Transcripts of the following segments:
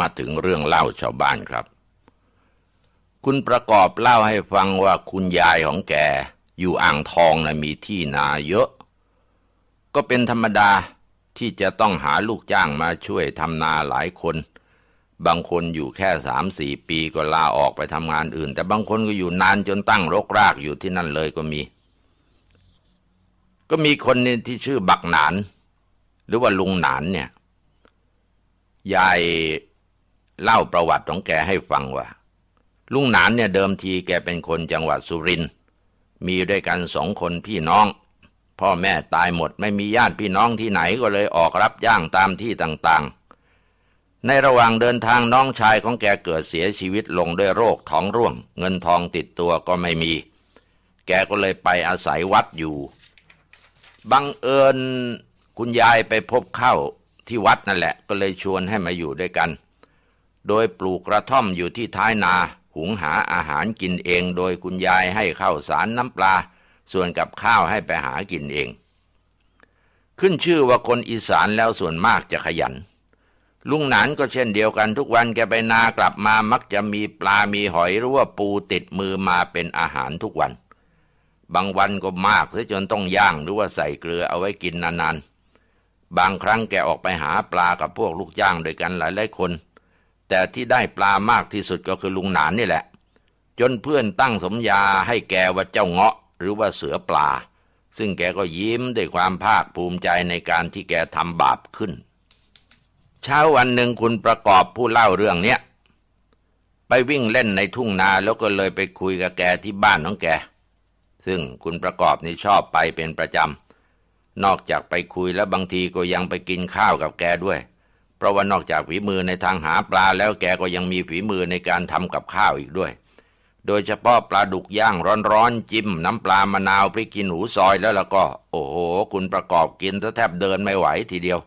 มาถึงเรื่องเล่าชาวบ้านครับ คุณประกอบเล่าให้ฟังว่าคุณยายของแกอยู่อ่างทองนะมีที่นาเยอะ ก็เป็นธรรมดาที่จะต้องหาลูกจ้างมาช่วยทำนาหลายคน บางคนอยู่แค่สามสี่ปีก็ลาออกไปทำงานอื่น แต่บางคนก็อยู่นานจนตั้งรกรากอยู่ที่นั่นเลยก็มี ก็มีคนนึงที่ชื่อบักหนาน หรือว่าลุงหนานเนี่ยยาย เล่าประวัติของแกให้ฟังว่า ลุงหนานเนี่ยเดิมทีแกเป็นคนจังหวัดสุรินทร์มีด้วยกันสองคนพี่น้อง พ่อแม่ตายหมดไม่มีญาติพี่น้องที่ไหนก็เลยออกรับจ้างตามที่ต่างๆ ในระหว่างเดินทางน้องชายของแกเกิดเสียชีวิตลงด้วยโรคท้องร่วง เงินทองติดตัวก็ไม่มี แกก็เลยไปอาศัยวัดอยู่ บังเอิญคุณยายไปพบเข้าที่วัดนั่นแหละ ก็เลยชวนให้มาอยู่ด้วยกัน โดยปลูกกระท่อมอยู่ที่ท้ายนา หุงหาอาหารกินเองโดยคุณยายให้ข้าวสารน้ำปลา ส่วนกับข้าวให้ไปหากินเอง ขึ้นชื่อว่าคนอีสานแล้วส่วนมากจะขยัน ลุงหนานก็เช่นเดียวกันทุกวันแกไปนากลับมามักจะมีปลามีหอยหรือว่าปูติดมือมาเป็นอาหารทุกวัน บางวันก็มากซะจนต้องย่างหรือว่าใส่เกลือเอาไว้กินนานๆบางครั้งแกออกไปหาปลากับพวกลูกจ้างด้วยกันหลายๆคน แต่ที่ได้ปลามากที่สุดก็คือลุงหนานนี่แหละ จนเพื่อนตั้งสมญาให้แกว่าเจ้าเงาะ หรือว่าเสือปลา ซึ่งแกก็ยิ้มด้วยความภาคภูมิใจในการที่แกทำบาปขึ้น เช้าวันหนึ่งคุณประกอบผู้เล่าเรื่องเนี้ยไปวิ่งเล่นในทุ่งนาแล้วก็เลยไปคุยกับแกที่บ้านของแก ซึ่งคุณประกอบนี่ชอบไปเป็นประจำนอกจากไปคุยแล้วบางทีก็ยังไปกินข้าวกับแกด้วย เพราะว่านอกจากฝีมือในทางหาปลาแล้วแกก็ยังมีฝีมือในการทำกับข้าวอีกด้วย โดยเฉพาะปลาดุกย่างร้อนๆ จิ้มน้ำปลามะนาวพริกขี้หนูซอยแล้วแล้วก็ โอ้โห คุณประกอบกินแทบเดินไม่ไหวทีเดียว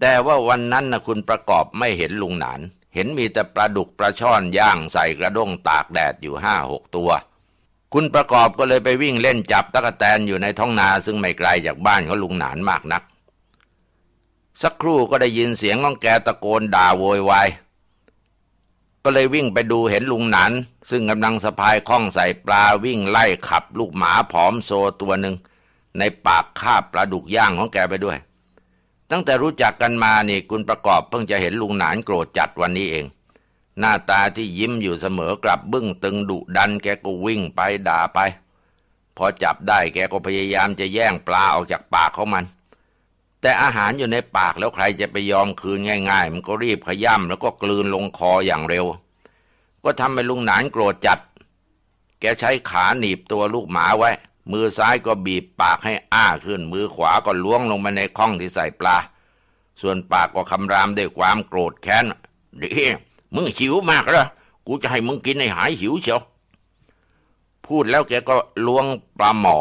แต่ว่าวันนั้นนะคุณประกอบไม่เห็นลุงหนาน เห็นมีแต่ปลาดุกปลาช่อนย่างใส่กระด้งตากแดดอยู่ห้าหกตัว คุณประกอบก็เลยไปวิ่งเล่นจับตะกแตนอยู่ในท้องนาซึ่งไม่ไกลจากบ้านของลุงหนานมากนัก สักครู่ก็ได้ยินเสียงของแกตะโกนด่าโวยวายก็เลยวิ่งไปดูเห็นลุงหนัน ซึ่งกำลังสะพายข้องใส่ปลาวิ่งไล่ขับลูกหมาผอมโซตัวหนึ่ง ในปากคาบปลาดุกย่างของแกไปด้วย ตั้งแต่รู้จักกันมานี่คุณประกอบเพิ่งจะเห็นลุงหนานโกรธจัดวันนี้เอง หน้าตาที่ยิ้มอยู่เสมอกลับบึ้งตึงดุดันแกก็วิ่งไปด่าไป พอจับได้แกก็พยายามจะแย่งปลาออกจากปากของมัน แต่อาหารอยู่ในปากแล้วใครจะไปยอมคืนง่าย ๆ มันก็รีบขย่ำแล้วก็กลืนลงคออย่างเร็ว ก็ทำให้ลุงหนานโกรธจัด แกใช้ขาหนีบตัวลูกหมาไว้ มือซ้ายก็บีบปากให้อ้าขึ้น มือขวาก็ล้วงลงมาในข้องที่ใส่ปลา ส่วนปากก็คำรามด้วยความโกรธแค้นดิมึงหิวมากเหรอกูจะให้มึงกินให้หายหิวเชียวพูดแล้วแกก็ล้วงปลาหมอ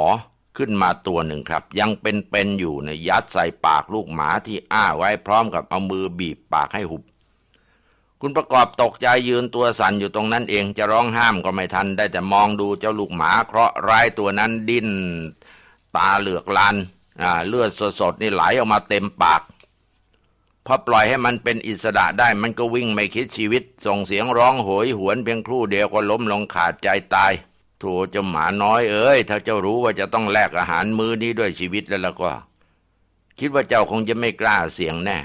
ขึ้นมาตัวหนึ่งครับ ยังเป็นๆอยู่ในยัดใส่ปากลูกหมาที่อ้าไว้พร้อมกับเอามือบีบปากให้หุบ คุณประกอบตกใจยืนตัวสั่นอยู่ตรงนั้นเองจะร้องห้ามก็ไม่ทันได้แต่มองดูเจ้าลูกหมาเคราะห์ร้ายตัวนั้นดิ้น ตาเหลือกลานเลือดสดๆนี่ไหลออกมาเต็มปากพอปล่อยให้มันเป็นอิสระได้มันก็วิ่งไม่คิดชีวิต ส่งเสียงร้องโหยหวนเพียงครู่เดียวก็ล้มลงขาดใจตาย โถเจ้าหมาน้อยเอ้ยถ้าเจ้ารู้ว่าจะต้องแลกอาหารมื้อนี้ด้วยชีวิตแล้วล้วก็ คิดว่าเจ้าคงจะไม่กล้าเสี่ยงแน่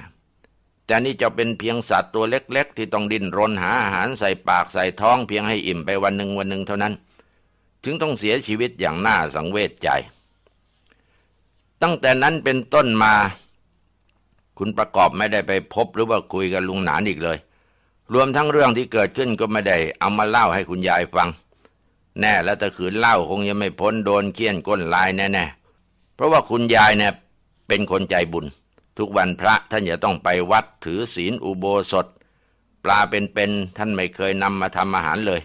แต่นี่เจ้าเป็นเพียงสัตว์ตัวเล็ก ๆ ที่ต้องดิ้นรนหาอาหารใส่ปากใส่ท้องเพียงให้อิ่มไปวันหนึ่งวันหนึ่งเท่านั้น ถึงต้องเสียชีวิตอย่างน่าสังเวชใจ ตั้งแต่นั้นเป็นต้นมา คุณประกอบไม่ได้ไปพบหรือว่าคุยกับลุงหนานอีกเลย รวมทั้งเรื่องที่เกิดขึ้นก็ไม่ได้เอามาเล่าให้คุณยายฟัง แน่แล้วแต่ขืนเล่าคงยังไม่พ้นโดนเคี่ยนก้นลายแน่ๆ เพราะว่าคุณยายเนี่ยเป็นคนใจบุญ ทุกวันพระท่านจะต้องไปวัดถือศีลอุโบสถ ปลาเป็นๆท่านไม่เคยนำมาทำอาหารเลย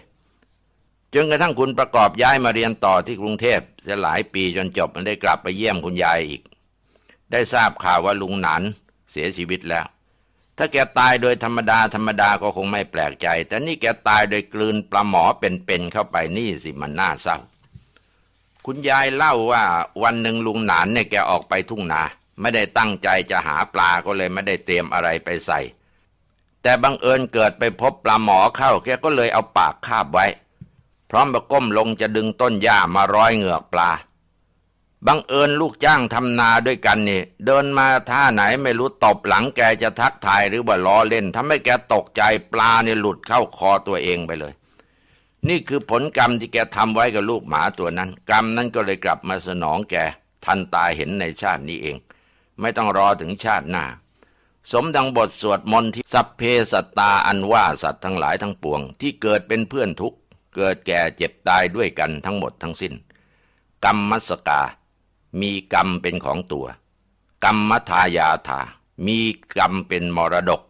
จนกระทั่งคุณประกอบย้ายมาเรียนต่อที่กรุงเทพเสียหลายปีจนจบมันได้กลับไปเยี่ยมคุณยายอีก ได้ทราบข่าวว่าลุงหนันเสียชีวิตแล้ว ถ้าแกตายโดยธรรมดาธรรมดาก็คงไม่แปลกใจ แต่นี่แกตายโดยกลืนปลาหมอเป็นๆเข้าไปนี่สิมันน่าเศร้า คุณยายเล่าว่าวันหนึ่งลุงหนานเนี่ยแกออกไปทุ่งนา ไม่ได้ตั้งใจจะหาปลาก็เลยไม่ได้เตรียมอะไรไปใส่ แต่บังเอิญเกิดไปพบปลาหมอเข้าแกก็เลยเอาปากคาบไว้ พร้อมประก้มลงจะดึงต้นหญ้ามาร้อยเหงือกปลา บังเอิญลูกจ้างทำนาด้วยกันนี่ เดินมาท่าไหนไม่รู้ตบหลังแกจะทักทายหรือว่าล้อเล่นทำให้แกตกใจปลาเนี่ยหลุดเข้าคอตัวเองไปเลย นี่คือผลกรรมที่แกทำไว้กับลูกหมาตัวนั้น กรรมนั้นก็เลยกลับมาสนองแกทันตาเห็นในชาตินี้เอง ไม่ต้องรอถึงชาติหน้า สมดังบทสวดมนต์ที่สัพเพสัตตาอันว่าสัตว์ทั้งหลายทั้งปวง ที่เกิดเป็นเพื่อนทุกเกิดแก่เจ็บตายด้วยกันทั้งหมดทั้งสิ้น กรรมมัสกา มีกรรมเป็นของตัว กรรมทายาธามีกรรมเป็นมรดก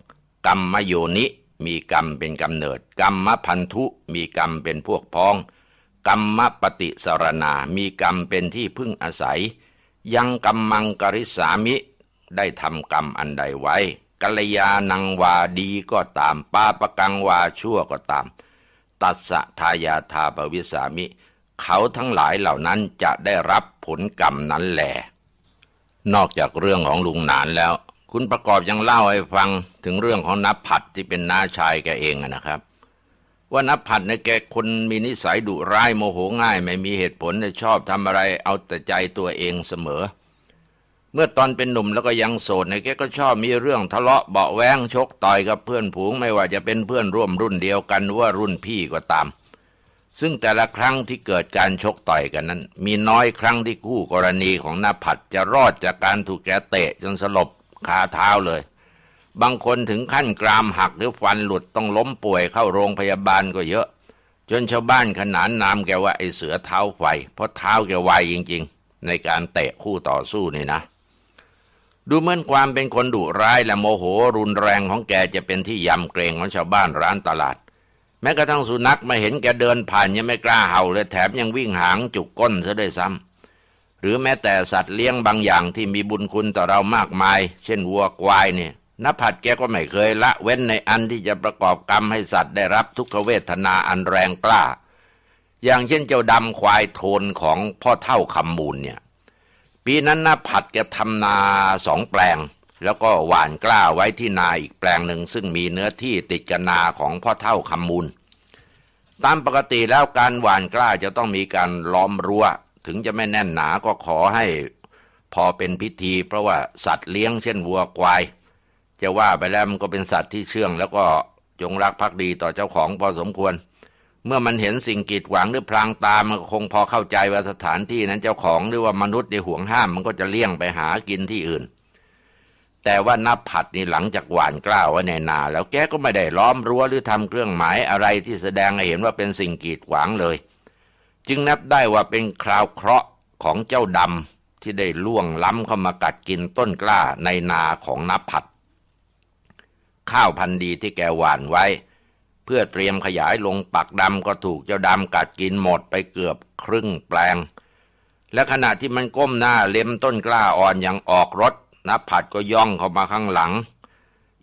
กรรมโยนิมีกรรมเป็นกำเนิด กรรมพันธุมีกรรมเป็นพวกพ้อง กรรมปฏิสารณามีกรรมเป็นที่พึ่งอาศัย ยังกรรมังกริสามิได้ทำกรรมอันใดไว้กัลยาณังวาดีก็ตาม ปาปกังวาชั่วก็ตาม ตัสสะทายาทาปวิสามิ เขาทั้งหลายเหล่านั้นจะได้รับ ผลกรรมนั้นแหลนอกจากเรื่องของลุงหนานแล้ว คุณประกอบยังเล่าให้ฟังถึงเรื่องของนับผัดที่เป็นน้าชายแกเองนะครับ ว่านับผัดเนี่ยแกคนมีนิสัยดุร้ายโมโหง่าย ไม่มีเหตุผลเนี่ยชอบทำอะไรเอาแต่ใจตัวเองเสมอ เมื่อตอนเป็นหนุ่มแล้วก็ยังโสดเนี่ยแกก็ชอบมีเรื่องทะเลาะเบาะแวงชกต่อยกับเพื่อนผูง ไม่ว่าจะเป็นเพื่อนร่วมรุ่นเดียวกันหรือว่ารุ่นพี่ก็ตาม ซึ่งแต่ละครั้งที่เกิดการชกต่อยกันนั้น มีน้อยครั้งที่คู่กรณีของนาผัดจะรอดจากการถูกแกเตะจนสลบคาเท้าเลย บางคนถึงขั้นกรามหักหรือฟันหลุดต้องล้มป่วยเข้าโรงพยาบาลก็เยอะ จนชาวบ้านขนานนามแกว่าไอเสือเท้าไฟ เพราะเท้าแกไวจริง ๆ ในการเตะคู่ต่อสู้นี่นะ ดูเหมือนความเป็นคนดุร้ายและโมโหรุนแรงของแกจะเป็นที่ยำเกรงของชาวบ้านร้านตลาด แม้กระทั่งสุนัขมาเห็นแกเดินผ่านยังไม่กล้าเห่าเลยแถมยังวิ่งหางจุกก้นซะด้วยซ้ำหรือแม้แต่สัตว์เลี้ยงบางอย่างที่มีบุญคุณต่อเรามากมาย เช่นวัวควายเนี่ยนภัดแกก็ไม่เคยละเว้นในอันที่จะประกอบกรรมให้สัตว์ได้รับทุกขเวทนาอันแรงกล้า อย่างเช่นเจ้าดำควายโทนของพ่อเท่าคำมูลเนี่ย ปีนั้นนภัดแกทำนาสองแปลง แล้วก็หว่านกล้าไว้ที่นาอีกแปลงหนึ่งซึ่งมีเนื้อที่ติดกับนาของพ่อเท่าคำมูล ตามปกติแล้วการหว่านกล้าจะต้องมีการล้อมรั้ว ถึงจะไม่แน่นหนาก็ขอให้พอเป็นพิธี เพราะว่าสัตว์เลี้ยงเช่นวัวควาย จะว่าไปแล้วมันก็เป็นสัตว์ที่เชื่อง แล้วก็จงรักภักดีต่อเจ้าของพอสมควร เมื่อมันเห็นสิ่งกีดขวางหรือพรางตามันคงพอเข้าใจว่าสถานที่นั้นเจ้าของหรือว่ามนุษย์ในห่วงห้ามมันก็จะเลี่ยงไปหากินที่อื่น แต่ว่านับผัดนี่หลังจากหวานกล้าวไว้ในนา แล้วแกก็ไม่ได้ล้อมรั้วหรือทำเครื่องหมายอะไรที่แสดงให้เห็นว่าเป็นสิ่งกีดขวางเลย จึงนับได้ว่าเป็นคราวเคราะห์ของเจ้าดำที่ได้ล่วงล้ำเข้ามากัดกินต้นกล้าในนาของนับผัด ข้าวพันธุ์ดีที่แกหวานไว้ เพื่อเตรียมขยายลงปักดำก็ถูกเจ้าดำกัดกินหมดไปเกือบครึ่งแปลง และขณะที่มันก้มหน้าเล็มต้นกล้าอ่อนอย่างออกรถ นับผัดก็ย่องเข้ามาข้างหลัง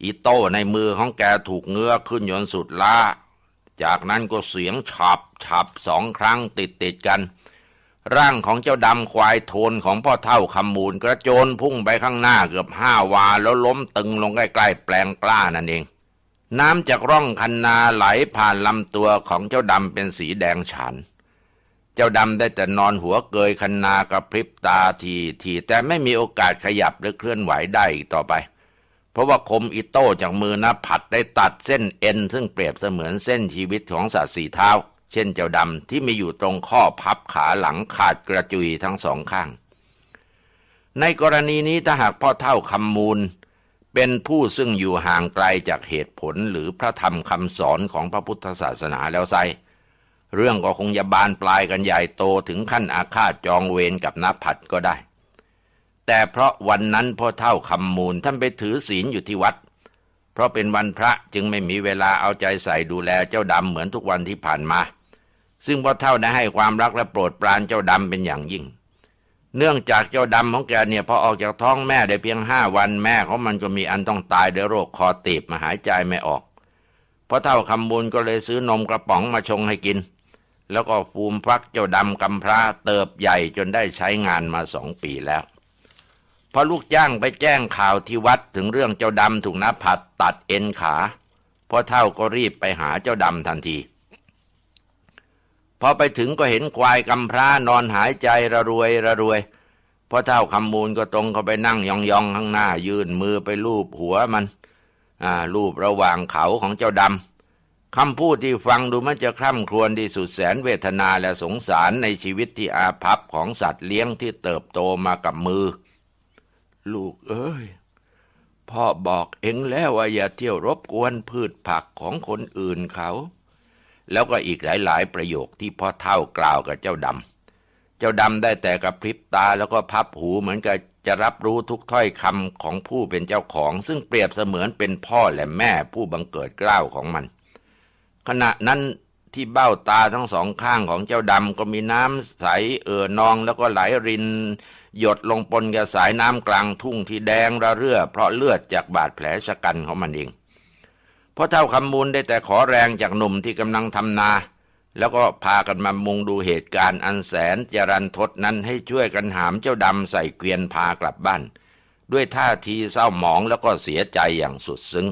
อีโต้ในมือของแกถูกเงื้อขึ้นจนสุดล้า จากนั้นก็เสียงฉับฉับสองครั้งติดติดกัน ร่างของเจ้าดำควายโทนของพ่อเท่าคำมูลกระโจนพุ่งไปข้างหน้าเกือบห้าวาแล้วล้มตึงลงใกล้ๆแปลงกล้านั่นเอง น้ำจากร่องคันนาไหลผ่านลำตัวของเจ้าดำเป็นสีแดงฉาน เจ้าดำได้แต่นอนหัวเกยคันนากระพริบตาทีทีแต่ไม่มีโอกาสขยับหรือเคลื่อนไหวได้อีกต่อไป เพราะว่าคมอิโต้จากมือนะผัดได้ตัดเส้นเอ็น ซึ่งเปรียบเสมือนเส้นชีวิตของสัตว์สี่เท้า เช่นเจ้าดำที่มีอยู่ตรงข้อพับขาหลังขาดกระจุยทั้งสองข้าง ในกรณีนี้ถ้าหากพ่อเท่าคำมูล เป็นผู้ซึ่งอยู่ห่างไกลจากเหตุผลหรือพระธรรมคำสอนของพระพุทธศาสนาแล้วไซ เรื่องก็คงจะบานปลายกันใหญ่โตถึงขั้นอาฆาตจองเวรกับนับผัดก็ได้ แต่เพราะวันนั้นพ่อเท่าคำมูลท่านไปถือศีลอยู่ที่วัด เพราะเป็นวันพระจึงไม่มีเวลาเอาใจใส่ดูแลเจ้าดำเหมือนทุกวันที่ผ่านมา ซึ่งพ่อเท่าได้ให้ความรักและโปรดปรานเจ้าดำเป็นอย่างยิ่ง เนื่องจากเจ้าดำของแกเนี่ยพอออกจากท้องแม่ได้เพียงห้าวันแม่ของมันก็มีอันต้องตายด้วยโรคคอตีบมาหายใจไม่ออกพ่อเท่าคำมูลก็เลยซื้อนมกระป๋องมาชงให้กิน แล้วก็ฟูมฟักเจ้าดำกำพร้าเติบใหญ่จนได้ใช้งานมาสองปีแล้วพอลูกจ้างไปแจ้งข่าวที่วัดถึงเรื่องเจ้าดำถูกนับผัดตัดเอ็นขาพ่อเท่าก็รีบไปหาเจ้าดำทันที พอไปถึงก็เห็นควายกำพร้านอนหายใจระรวยระรวยพ่อเท่าคำมูลก็ตรงเข้าไปนั่งยองๆข้างหน้า ยื่นมือไปลูบหัวมัน อ่าลูบระหว่างเขาของเจ้าดำ คำพูดที่ฟังดูมันจะคร่ำครวญที่สุดแสนเวทนาและสงสารในชีวิตที่อาภัพของสัตว์เลี้ยงที่เติบโตมากับมือ ลูกเอ้ย พ่อบอกเองแล้วว่าอย่าเที่ยวรบกวนพืชผักของคนอื่นเขา แล้วก็อีกหลาย ๆ ประโยคที่พ่อเท่ากล่าวกับเจ้าดำเจ้าดำได้แต่กระพริบตาแล้วก็พับหูเหมือนกับจะรับรู้ทุกถ้อยคำของผู้เป็นเจ้าของ ซึ่งเปรียบเสมือนเป็นพ่อและแม่ผู้บังเกิดเกล้าวของมัน ขณะนั้นที่เบ้าตาทั้งสองข้างของเจ้าดำก็มีน้ำใสเอ่อนองแล้วก็ไหลริน หยดลงปนกับสายน้ำกลางทุ่งที่แดงระเรื่อ เพราะเลือดจากบาดแผลชะกันของมันเองเพราะเท่าคำมูลได้แต่ขอแรงจากหนุ่มที่กำลังทำนา แล้วก็พากันมามุงดูเหตุการณ์อันแสนจรันทดนั้นให้ช่วยกันหามเจ้าดำใส่เกวียนพากลับบ้าน ด้วยท่าทีเศร้าหมองแล้วก็เสียใจอย่างสุดซึ้ง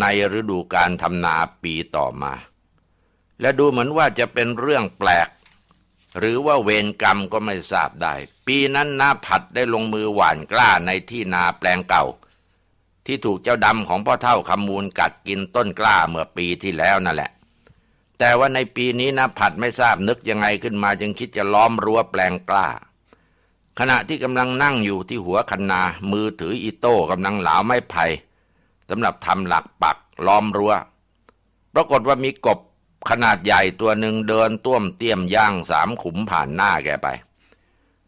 ในฤดูการทำนาปีต่อมา และดูเหมือนว่าจะเป็นเรื่องแปลก หรือว่าเวรกรรมก็ไม่ทราบได้ ปีนั้นนาผัดได้ลงมือหว่านกล้าในที่นาแปลงเก่า ที่ถูกเจ้าดำของพ่อเท่าคำมูลกัดกินต้นกล้าเมื่อปีที่แล้วนั่นแหละ แต่ว่าในปีนี้นะผัดไม่ทราบนึกยังไงขึ้นมาจึงคิดจะล้อมรั้วแปลงกล้าขณะที่กำลังนั่งอยู่ที่หัวคันนา มือถืออีโต้กำลังเหลาไม้ไผ่ สำหรับทำหลักปักล้อมรั้วปรากฏว่ามีกบขนาดใหญ่ตัวหนึ่งเดินต้วมเตี้ยมย่างสามขุมผ่านหน้าแกไป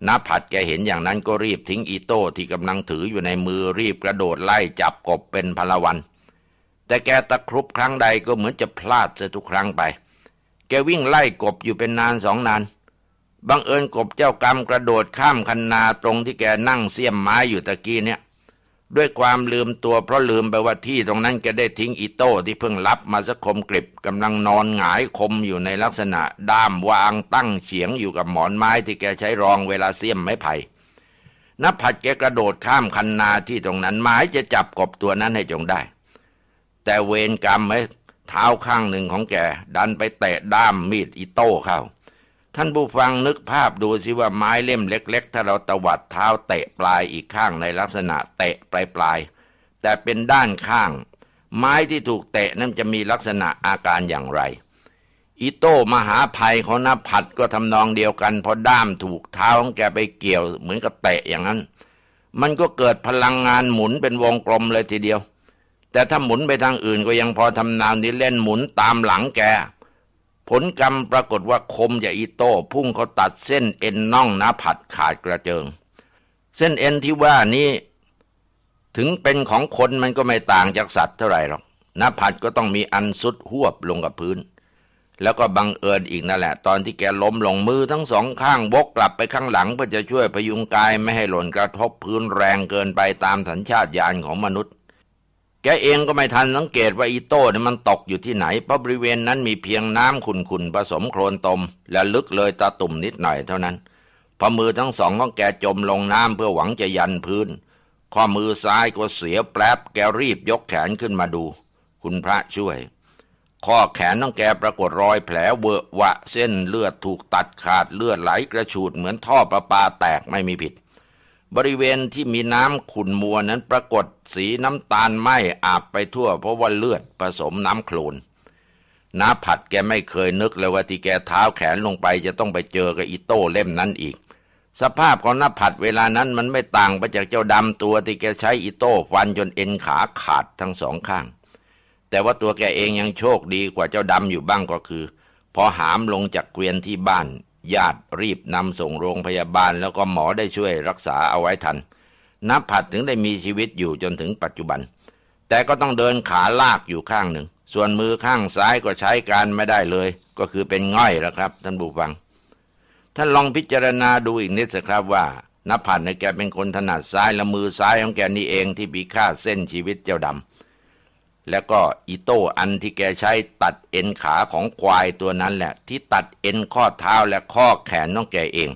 นับผัดแกเห็นอย่างนั้นก็รีบทิ้งอีโต้ที่กำลังถืออยู่ในมือรีบกระโดดไล่จับกบเป็นพลวัน แต่แกตะครุบครั้งใดก็เหมือนจะพลาดเสียทุกครั้งไป แกวิ่งไล่กบอยู่เป็นนานสองนานบังเอิญกบเจ้ากรรมกระโดดข้ามคันนาตรงที่แกนั่งเสียมไม้อยู่ตะกี้เนี่ย ด้วยความลืมตัวเพราะลืมไปว่าที่ตรงนั้นแกได้ทิ้งอีโต้ที่เพิ่งรับมาสักคมกริบกำลังนอนหงายคมอยู่ในลักษณะด้ามวางตั้งเฉียงอยู่กับหมอนไม้ที่แกใช้รองเวลาเสียมไม้ไผ่นับผัดแกกระโดดข้ามคันนาที่ตรงนั้นหมายจะจับกบตัวนั้นให้จงได้ แต่เวรกรรมไหมเท้าข้างหนึ่งของแกดันไปเตะด้ามมีดอีโต้เข้า ท่านผู้ฟังนึกภาพดูสิว่าไม้เล่มเล็ก ๆ ถ้าเราตวัดเท้าเตะปลายอีกข้างในลักษณะเตะปลายปลายๆแต่เป็นด้านข้าง ไม้ที่ถูกเตะนั้นจะมีลักษณะอาการอย่างไรอีโต้มหาภัยของนผัดก็ทำนองเดียวกันพอด้ามถูกเท้าของแกไปเกี่ยว เหมือนกับเตะอย่างนั้น มันก็เกิดพลังงานหมุนเป็นวงกลมเลยทีเดียว แต่ถ้าหมุนไปทางอื่นก็ยังพอทำนาวนี้เล่นหมุนตามหลังแก ผลกรรมปรากฏว่าคมจาอีโต้พุ่งเขาตัดเส้นเอ็นน่องน้าผัดขาดกระเจิง เส้นเอ็นที่ว่านี้ถึงเป็นของคนมันก็ไม่ต่างจากสัตว์เท่าไหร่หรอกน้าผัดก็ต้องมีอันสุดหวบลงกับพื้น แล้วก็บังเอิญอีกนั่นแหละ ตอนที่แกล้มลงมือทั้งสองข้างวกกลับไปข้างหลังเพื่อจะช่วยพยุงกายไม่ให้หล่นกระทบพื้นแรงเกินไปตามสัญชาตญาณของมนุษย์ กเองก็ไม่ทันสังเกตว่าอีโต้เนี่ยมันตกอยู่ที่ไหน เพราะบริเวณนั้นมีเพียงน้ำขุ่นๆผสมโคลนตม และลึกเลยตาตุ่มนิดหน่อยเท่านั้นพอมือทั้งสองของแกจมลงน้ำเพื่อหวังจะยันพื้น ข้อมือซ้ายก็เสียแปลบแกรีบยกแขนขึ้นมาดู คุณพระช่วย ข้อแขนของแกปรากฏรอยแผลเวอะวะเส้นเลือดถูกตัดขาดเลือดไหลกระฉูดเหมือนท่อประปาแตกไม่มีผิด บริเวณที่มีน้ำขุ่นมัวนั้นปรากฏสีน้ำตาลไหมอาบไปทั่ว เพราะว่าเลือดผสมน้ำโคลนน้าผัดแกไม่เคยนึกเลยว่าที่แกเท้าแขนลงไปจะต้องไปเจอกับอีโต้เล่มนั้นอีก สภาพของน้าผัดเวลานั้นมันไม่ต่างไปจากเจ้าดำตัวที่แกใช้อีโต้ฟันจนเอ็นขาขาดทั้งสองข้าง แต่ว่าตัวแกเองยังโชคดีกว่าเจ้าดำอยู่บ้างก็คือ พอหามลงจากเกวียนที่บ้าน ญาติรีบนำส่งโรงพยาบาลแล้วก็หมอได้ช่วยรักษาเอาไว้ทัน นับผัดถึงได้มีชีวิตอยู่จนถึงปัจจุบัน แต่ก็ต้องเดินขาลากอยู่ข้างหนึ่ง ส่วนมือข้างซ้ายก็ใช้การไม่ได้เลย ก็คือเป็นง่อยแล้วครับ ท่านผู้ฟัง ท่านลองพิจารณาดูอีกนิดสิครับว่านับผัดในยแกเป็นคนถนัดซ้ายและมือซ้ายของแกนี่เองที่มีค่าเส้นชีวิตเจ้าดำ แล้วก็อิโต้อันที่แกใช้ตัดเอ็นขาของควายตัวนั้นแหละ ที่ตัดเอ็นข้อเท้าและข้อแขนน้องแกเอง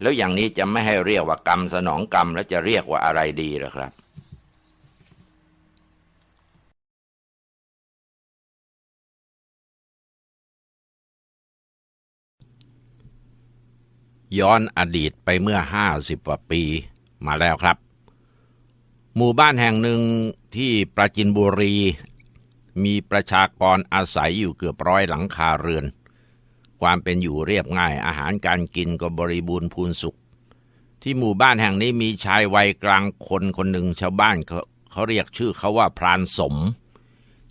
แล้วอย่างนี้จะไม่ให้เรียกว่ากรรมสนองกรรมแล้วจะเรียกว่าอะไรดีหรอครับย้อนอดีตไปเมื่อห้าสิบกว่าปีมาแล้วครับ หมู่บ้านแห่งหนึ่งที่ปราจินบุรี มีประชากรอาศัยอยู่เกือบร้อยหลังคาเรือน ความเป็นอยู่เรียบง่ายอาหารการกินก็บริบูรณ์พูนสุข ที่หมู่บ้านแห่งนี้มีชายวัยกลางคนคนหนึ่งชาวบ้านเขาเขาเรียกชื่อเขาว่าพรานสม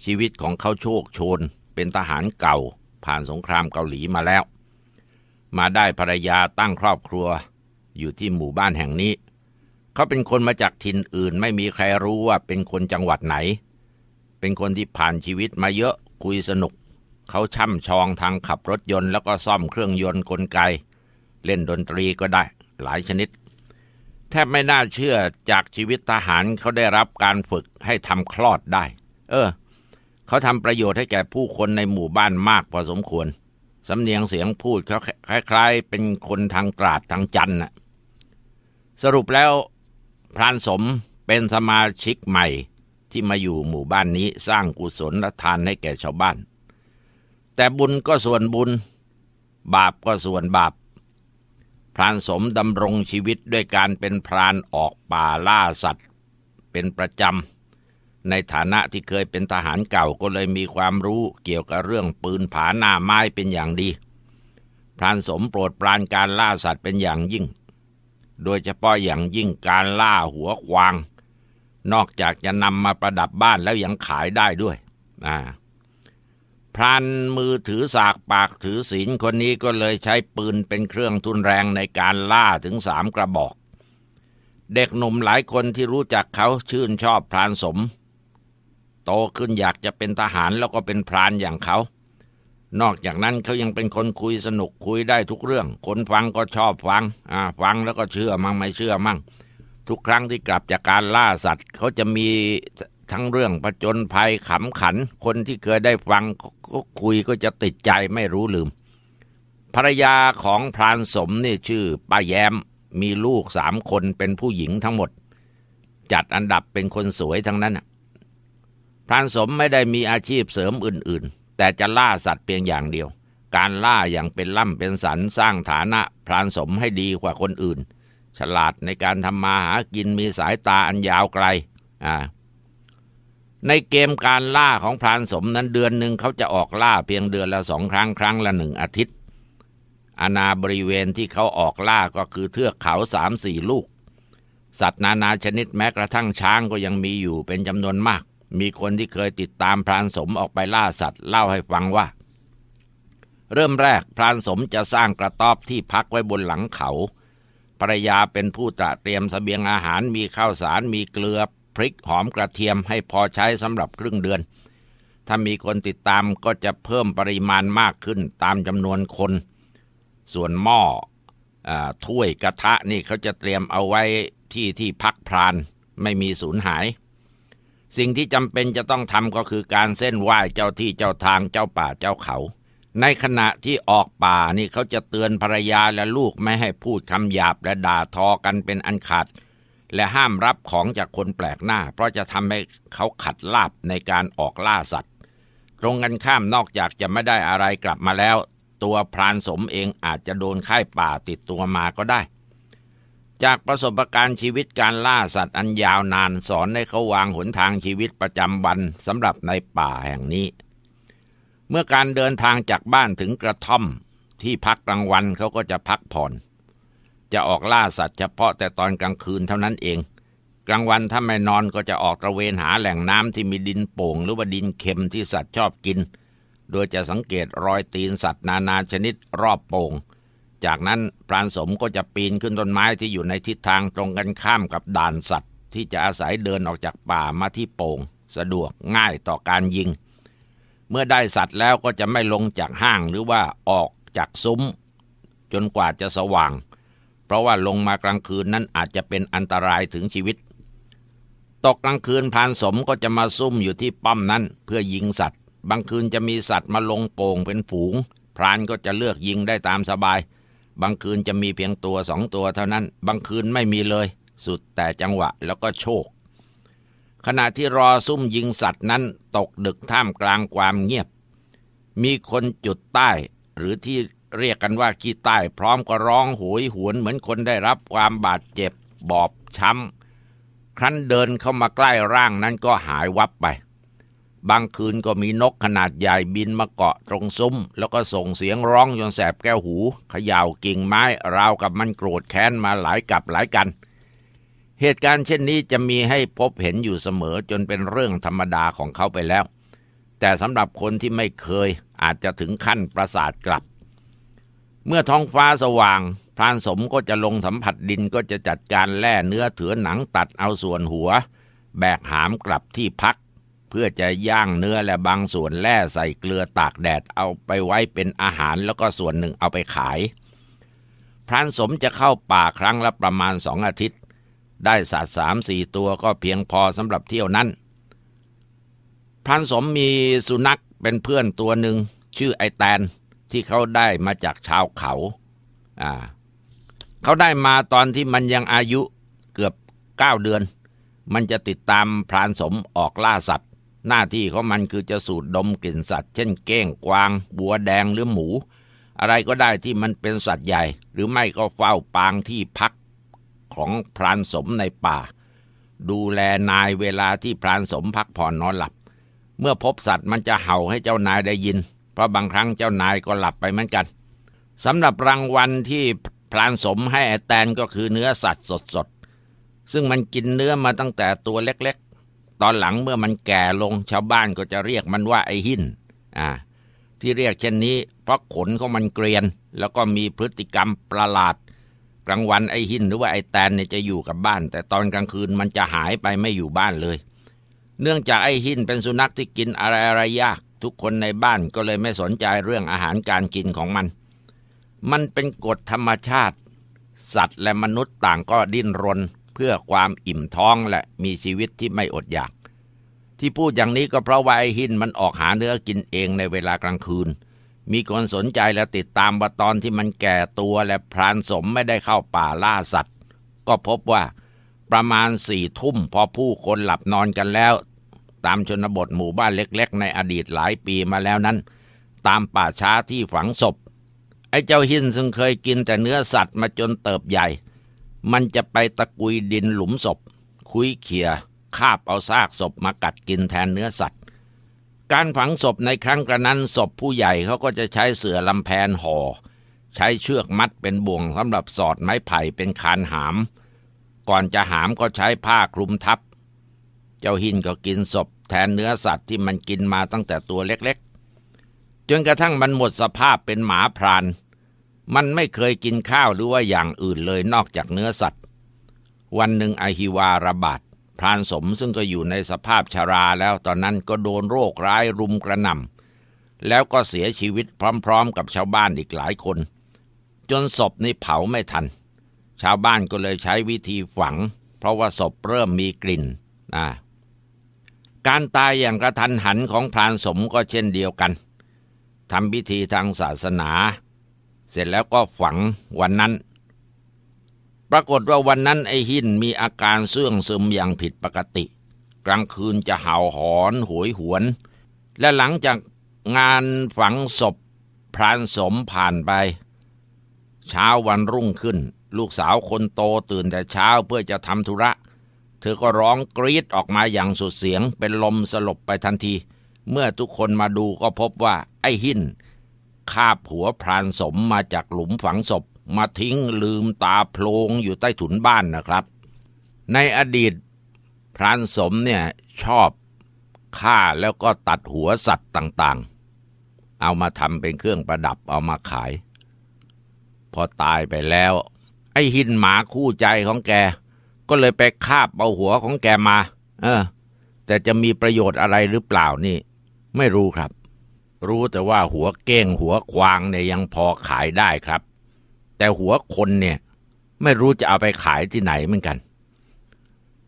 ชีวิตของเขาโชคโชน เป็นทหารเก่า ผ่านสงครามเกาหลีมาแล้ว มาได้ภรรยาตั้งครอบครัวอยู่ที่หมู่บ้านแห่งนี้ เขาเป็นคนมาจากถิ่นอื่น ไม่มีใครรู้ว่าเป็นคนจังหวัดไหน เป็นคนที่ผ่านชีวิตมาเยอะคุยสนุก เขาช่ำชองทางขับรถยนต์แล้วก็ซ่อมเครื่องยนต์กลไก เล่นดนตรีก็ได้หลายชนิด แทบไม่น่าเชื่อจากชีวิตทหารเขาได้รับการฝึกให้ทำคลอดได้ เออ เขาทำประโยชน์ให้แก่ผู้คนในหมู่บ้านมากพอสมควรสำเนียงเสียงพูดเขาคล้าย ๆ เป็นคนทางตราดทางจันทร์น่ะสรุปแล้ว พรานสมเป็นสมาชิกใหม่ที่มาอยู่หมู่บ้านนี้สร้างกุศลและทานให้แก่ชาวบ้าน แต่บุญก็ส่วนบุญ บาปก็ส่วนบาป พรานสมดำรงชีวิตด้วยการเป็นพรานออกป่าล่าสัตว์ เป็นประจำในฐานะที่เคยเป็นทหารเก่าก็เลยมีความรู้เกี่ยวกับเรื่องปืนผาหน้าไม้เป็นอย่างดี พรานสมโปรดปรานการล่าสัตว์เป็นอย่างยิ่ง โดยเฉพาะอย่างยิ่งการล่าหัวควาง นอกจากจะนำมาประดับบ้านแล้วยังขายได้ด้วยอ่าพรานมือถือสากปากถือศีลคนนี้ก็เลยใช้ปืนเป็นเครื่องทุนแรงในการล่าถึงสามกระบอก เด็กหนุ่มหลายคนที่รู้จักเขาชื่นชอบพรานสม โตขึ้นอยากจะเป็นทหารแล้วก็เป็นพรานอย่างเขา นอกจากนั้นเขายังเป็นคนคุยสนุกคุยได้ทุกเรื่อง คนฟังก็ชอบฟังอ่าฟังแล้วก็เชื่อมั่งไม่เชื่อมั่ง ทุกครั้งที่กลับจากการล่าสัตว์ เขาจะมีทั้งเรื่องผจญภัยขำขัน คนที่เคยได้ฟังก็คุยก็จะติดใจไม่รู้ลืม ภรรยาของพรานสมนี่ชื่อป้าแย้มมีลูกสามคนเป็นผู้หญิงทั้งหมด จัดอันดับเป็นคนสวยทั้งนั้นน่ะพรานสมไม่ได้มีอาชีพเสริมอื่นๆ แต่จะล่าสัตว์เพียงอย่างเดียว การล่าอย่างเป็นล่ำเป็นสันสร้างฐานะพรานสมให้ดีกว่าคนอื่น ฉลาดในการทำมาหากินมีสายตาอันยาวไกลอ่าในเกมการล่าของพรานสมนั้นเดือนหนึ่งเขาจะออกล่าเพียงเดือนละสองครั้งครั้งละหนึ่งอาทิตย์ อาณาบริเวณที่เขาออกล่าก็คือเทือกเขาสามสี่ลูก สัตว์นานาชนิดแม้กระทั่งช้างก็ยังมีอยู่เป็นจำนวนมาก มีคนที่เคยติดตามพรานสมออกไปล่าสัตว์เล่าให้ฟังว่า เริ่มแรกพรานสมจะสร้างกระต๊อบที่พักไว้บนหลังเขาภรรยาเป็นผู้ตระเตรียมสเสบียงอาหารมีข้าวสารมีเกลือพริกหอมกระเทียมให้พอใช้สำหรับครึ่งเดือน ถ้ามีคนติดตามก็จะเพิ่มปริมาณมากขึ้นตามจำนวนคน ส่วนหม้ออถ้วยกระทะนี่เขาจะเตรียมเอาไว้ที่ที่พักพราน ไม่มีสูญหาย สิ่งที่จำเป็นจะต้องทำก็คือการเส้นไหว้เจ้าที่เจ้าทางเจ้าป่าเจ้าเขา ในขณะที่ออกป่านี่เขาจะเตือนภรรยาและลูกไม่ให้พูดคำหยาบและด่าทอกันเป็นอันขาด และห้ามรับของจากคนแปลกหน้า เพราะจะทำให้เขาขัดลาบในการออกล่าสัตว์ ตรงกันข้ามนอกจากจะไม่ได้อะไรกลับมาแล้ว ตัวพรานสมเองอาจจะโดนค่ายป่าติดตัวมาก็ได้ จากประสบการณ์ชีวิตการล่าสัตว์อันยาวนานสอนให้เขาวางหนทางชีวิตประจำวันสำหรับในป่าแห่งนี้ เมื่อการเดินทางจากบ้านถึงกระท่อม ที่พักกลางวันเขาก็จะพักผ่อน จะออกล่าสัตว์เฉพาะแต่ตอนกลางคืนเท่านั้นเอง กลางวันถ้าไม่นอนก็จะออกตระเวนหาแหล่งน้ำที่มีดินโป่ง หรือว่าดินเค็มที่สัตว์ชอบกิน โดยจะสังเกตรอยตีนสัตว์นานาชนิดรอบโป่ง จากนั้นพรานสมก็จะปีนขึ้นต้นไม้ที่อยู่ในทิศทางตรงกันข้ามกับด่านสัตว์ ที่จะอาศัยเดินออกจากป่ามาที่โป่ง สะดวกง่ายต่อการยิง เมื่อได้สัตว์แล้วก็จะไม่ลงจากห้างหรือว่าออกจากซุ้ม จนกว่าจะสว่าง เพราะว่าลงมากลางคืนนั้นอาจจะเป็นอันตรายถึงชีวิต ตกกลางคืนพรานสมก็จะมาซุ่มอยู่ที่ป้อมนั้น เพื่อยิงสัตว์ บางคืนจะมีสัตว์มาลงโป่งเป็นฝูงพรานก็จะเลือกยิงได้ตามสบาย บางคืนจะมีเพียงตัวสองตัวเท่านั้น บางคืนไม่มีเลย สุดแต่จังหวะแล้วก็โชค ขณะที่รอซุ่มยิงสัตว์นั้นตกดึกท่ามกลางความเงียบ มีคนจุดใต้ หรือที่เรียกกันว่าขี้ใต้ พร้อมก็ร้องโหยหวนเหมือนคนได้รับความบาดเจ็บบอบช้ำครั้นเดินเข้ามาใกล้ร่างนั้นก็หายวับไป บางคืนก็มีนกขนาดใหญ่บินมาเกาะตรงซุ้ม แล้วก็ส่งเสียงร้องจนแสบแก้วหูเขย่ากิ่งไม้ราวกับมันโกรธแค้นมาหลายกับหลายกัน เหตุการณ์เช่นนี้จะมีให้พบเห็นอยู่เสมอจนเป็นเรื่องธรรมดาของเขาไปแล้ว แต่สำหรับคนที่ไม่เคยอาจจะถึงขั้นประสาทกลับ เมื่อท้องฟ้าสว่างพรานสมก็จะลงสัมผัสดินก็จะจัดการแล่เนื้อเถือหนังตัดเอาส่วนหัว แบกหามกลับที่พัก พื่อจะย่างเนื้อและบางส่วนแล่ใส่เกลือตากแดดเอาไปไว้เป็นอาหารแล้วก็ส่วนหนึ่งเอาไปขาย พรานสมจะเข้าป่าครั้งละประมาณสองอาทิตย์ ได้สัตว์สามสี่ตัวก็เพียงพอสำหรับเที่ยวนั้น พรานสมมีสุนัขเป็นเพื่อนตัวหนึ่งชื่อไอแตนที่เขาได้มาจากชาวเขาอ่าเขาได้มาตอนที่มันยังอายุเกือบเก้าเดือน มันจะติดตามพรานสมออกล่าสัตว์ หน้าที่ของมันคือจะสูดดมกลิ่นสัตว์ เช่นเก้งกวาง บัวแดงหรือหมู อะไรก็ได้ที่มันเป็นสัตว์ใหญ่ หรือไม่ก็เฝ้าปางที่พักของพรานสมในป่า ดูแลนายเวลาที่พรานสมพักผ่อนนอนหลับ เมื่อพบสัตว์มันจะเห่าให้เจ้านายได้ยิน เพราะบางครั้งเจ้านายก็หลับไปเหมือนกันสำหรับรางวัลที่พรานสมให้แตนก็คือเนื้อสัตว์สดๆซึ่งมันกินเนื้อมาตั้งแต่ตัวเล็ก ตอนหลังเมื่อมันแก่ลงชาวบ้านก็จะเรียกมันว่าไอหินอ่าที่เรียกเช่นนี้ เพราะขนของมันเกรียน แล้วก็มีพฤติกรรมประหลาด กลางวันไอหินหรือว่าไอแตนเนี่ยจะอยู่กับบ้าน แต่ตอนกลางคืนมันจะหายไปไม่อยู่บ้านเลย เนื่องจากไอ้หินเป็นสุนัขที่กินอะไรอะไรยาก ทุกคนในบ้านก็เลยไม่สนใจเรื่องอาหารการกินของมัน มันเป็นกฎธรรมชาติ สัตว์และมนุษย์ต่างก็ดิ้นรน เพื่อความอิ่มท้องและมีชีวิตที่ไม่อดอยาก ที่พูดอย่างนี้ก็เพราะว่าไอ้หินมันออกหาเนื้อกินเองในเวลากลางคืน มีคนสนใจและติดตามว่าตอนที่มันแก่ตัวและพรานสมไม่ได้เข้าป่าล่าสัตว์ ก็พบว่าประมาณสี่ทุ่มพอผู้คนหลับนอนกันแล้ว ตามชนบทหมู่บ้านเล็ก ๆ ในอดีตหลายปีมาแล้วนั้น ตามป่าช้าที่ฝังศพไอ้เจ้าหินซึ่งเคยกินแต่เนื้อสัตว์มาจนเติบใหญ่ มันจะไปตะกุยดินหลุมศพ คุยเขียคาบเอาซากศพมากัดกินแทนเนื้อสัตว์ การฝังศพในครั้งกระนั้นศพผู้ใหญ่เขาก็จะใช้เสื่อลำแพนห่อใช้เชือกมัดเป็นบ่วงสำหรับสอดไม้ไผ่เป็นคานหาม ก่อนจะหามก็ใช้ผ้าคลุมทับ เจ้าหินก็กินศพแทนเนื้อสัตว์ที่มันกินมาตั้งแต่ตัวเล็กๆ จนกระทั่งมันหมดสภาพเป็นหมาพราน มันไม่เคยกินข้าวหรือว่าอย่างอื่นเลยนอกจากเนื้อสัตว์ วันหนึ่งอหิวาระบาดพรานสมซึ่งก็อยู่ในสภาพชาราแล้วตอนนั้นก็โดนโรคร้ายรุมกระหน่ำแล้วก็เสียชีวิตพร้อมๆ กับชาวบ้านอีกหลายคน จนศพนี่เผาไม่ทัน ชาวบ้านก็เลยใช้วิธีฝัง เพราะว่าศพเริ่มมีกลิ่นอ่าการตายอย่างกระทันหันของพรานสมก็เช่นเดียวกันทำพิธีทางศาสนา เสร็จแล้วก็ฝังวันนั้น ปรากฏว่าวันนั้นไอ้หินมีอาการเสื่องซึมอย่างผิดปกติ กลางคืนจะเห่าหอนหวยหวน และหลังจากงานฝังศพพรานสมผ่านไป เช้าวันรุ่งขึ้น ลูกสาวคนโตตื่นแต่เช้าเพื่อจะทำธุระ เธอก็ร้องกรีดออกมาอย่างสุดเสียง เป็นลมสลบไปทันที เมื่อทุกคนมาดูก็พบว่าไอ้หิน คาบหัวพรานสมมาจากหลุมฝังศพ มาทิ้งลืมตาโพลงอยู่ใต้ถุนบ้านนะครับ ในอดีตพรานสมเนี่ยชอบฆ่าแล้วก็ตัดหัวสัตว์ต่างๆ เอามาทำเป็นเครื่องประดับเอามาขาย พอตายไปแล้ว ไอ้หินหมาคู่ใจของแก ก็เลยไปคาบเอาหัวของแกมา เออ แต่จะมีประโยชน์อะไรหรือเปล่านี่ ไม่รู้ครับ รู้แต่ว่าหัวเก้งหัวควางเนี่ยยังพอขายได้ครับ แต่หัวคนเนี่ยไม่รู้จะเอาไปขายที่ไหนเหมือนกัน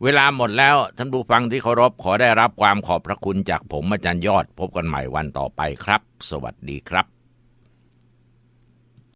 เวลาหมดแล้วท่านผู้ฟังที่เคารพขอได้รับความขอบพระคุณจากผมอาจารย์ยอด พบกันใหม่วันต่อไปครับ สวัสดีครับ